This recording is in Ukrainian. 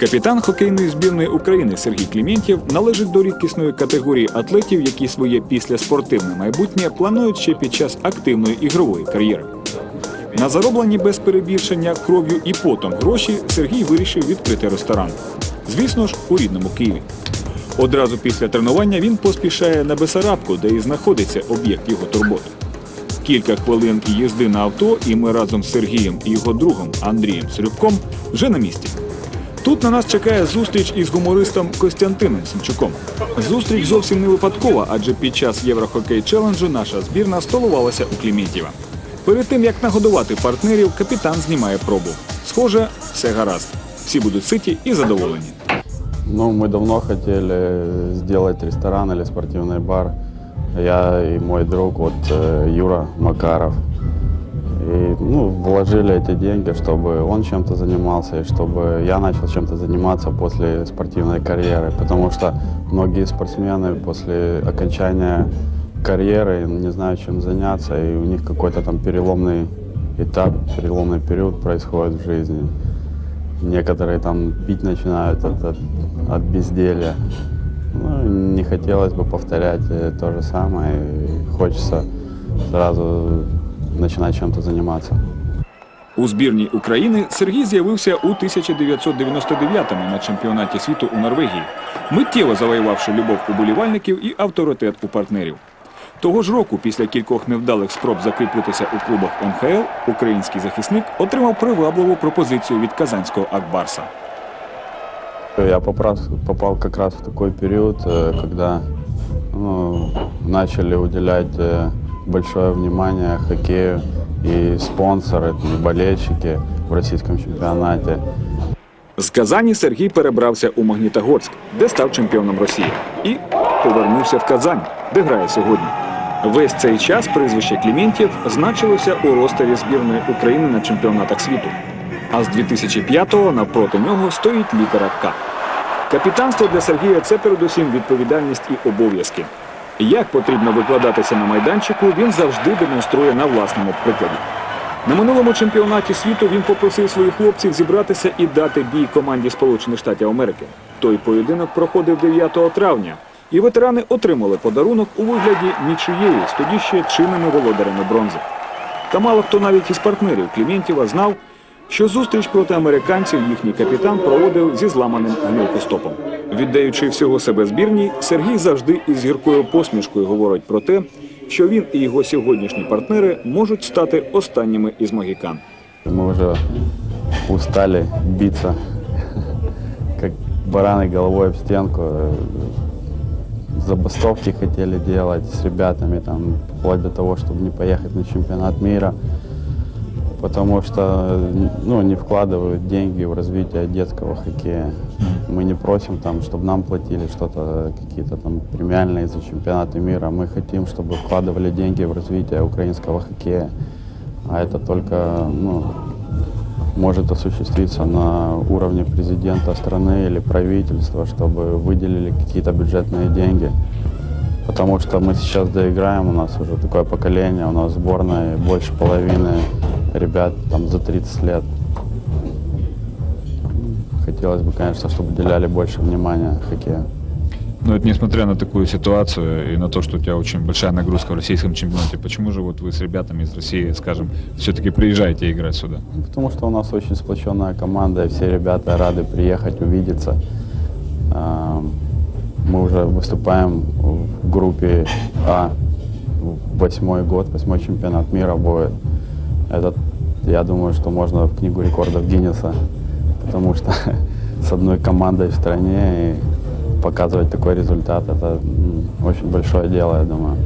Капітан хокейної збірної України Сергій Клімєнтєв належить до рідкісної категорії атлетів, які своє післяспортивне майбутнє планують ще під час активної ігрової кар'єри. На зароблені без перебільшення кров'ю і потом гроші Сергій вирішив відкрити ресторан. Звісно ж, у рідному Києві. Одразу після тренування він поспішає на Бесарабку, де і знаходиться об'єкт його турботи. Кілька хвилин їзди на авто, і ми разом з Сергієм і його другом Андрієм Срюбком вже на місці. Тут на нас чекає зустріч із гумористом Костянтином Сімчуком. Зустріч зовсім не випадкова, адже під час Єврохокей челенджу наша збірна столувалася у Клімєнтєва. Перед тим як нагодувати партнерів, капітан знімає пробу. Схоже, все гаразд. Всі будуть ситі і задоволені. Ну, мы давно хотели сделать ресторан или спортивный бар. Я и мой друг, вот э, Юра Макаров. И, ну, вложили эти деньги, чтобы он чем-то занимался, и чтобы я начал чем-то заниматься после спортивной карьеры. Потому что многие спортсмены после окончания карьеры не знают, чем заняться, и у них какой-то там переломный этап, переломный период происходит в жизни. Некоторые там пить начинают от, от, от безделья. Ну, не хотелось бы повторять э, то же самое. И хочется сразу начинать чем-то заниматься. У збірній України Сергій з'явився у 1999-му на чемпіонаті світу у Норвегії, миттєво завоювавши любов уболівальників і авторитет у партнерів. Того ж року, після кількох невдалих спроб закріпитися у клубах НХЛ, український захисник отримав привабливу пропозицію від казанського Акбарса. Я попал, попал как раз в такой период, э, когда ну, начали уделять э, большое внимание хоккею и спонсоры, и болельщики в российском чемпионате. З Казані Сергій перебрався у Магнітогорськ, де став чемпіоном Росії, і повернувся в Казань, де грає сьогодні. Весь цей час прізвище Кліментєв значилося у ростері збірної України на чемпіонатах світу. А з 2005-го навпроти нього стоїть літера К. Капітанство для Сергія це передусім відповідальність і обов'язки. Як потрібно викладатися на майданчику, він завжди демонструє на власному прикладі. На минулому чемпіонаті світу він попросив своїх хлопців зібратися і дати бій команді Сполучених Штатів Америки. Той поєдинок проходив 9 травня, і ветерани отримали подарунок у вигляді нічиєї з тоді ще чинними володарями бронзи. Та мало хто навіть із партнерів Клімєнтєва знав, що зустріч проти американців їхній капітан проводив зі зламаним гнилкостопом. Віддаючи всього себе збірній, Сергій завжди із гіркою посмішкою говорить про те, що він і його сьогоднішні партнери можуть стати останніми із магікан. Мы уже устали биться, как бараны головой об стенку. Э, Забастовки хотели делать с ребятами, там, вплоть до того, чтобы не поехать на чемпионат мира, Потому что ну, не вкладывают деньги в развитие детского хоккея. Мы не просим, там, чтобы нам платили что-то, какие-то там премиальные за чемпионаты мира. Мы хотим, чтобы вкладывали деньги в развитие украинского хоккея. А это только ну, может осуществиться на уровне президента страны или правительства, чтобы выделили какие-то бюджетные деньги. Потому что мы сейчас доиграем, у нас уже такое поколение, у нас сборная больше половины ребят там за 30 лет. Хотелось бы, конечно, чтобы уделяли больше внимания хоккею. Но это несмотря на такую ситуацию и на то, что у тебя очень большая нагрузка в российском чемпионате, почему же вот вы с ребятами из России, скажем, все-таки приезжаете играть сюда? Ну, Потому что у нас очень сплоченная команда, и все ребята рады приехать, увидеться. А, Мы уже выступаем в группе А, восьмой год, восьмой чемпионат мира будет. Это, я думаю, что можно в книгу рекордов Гиннесса, потому что с одной командой в стране и показывать такой результат, это очень большое дело, я думаю.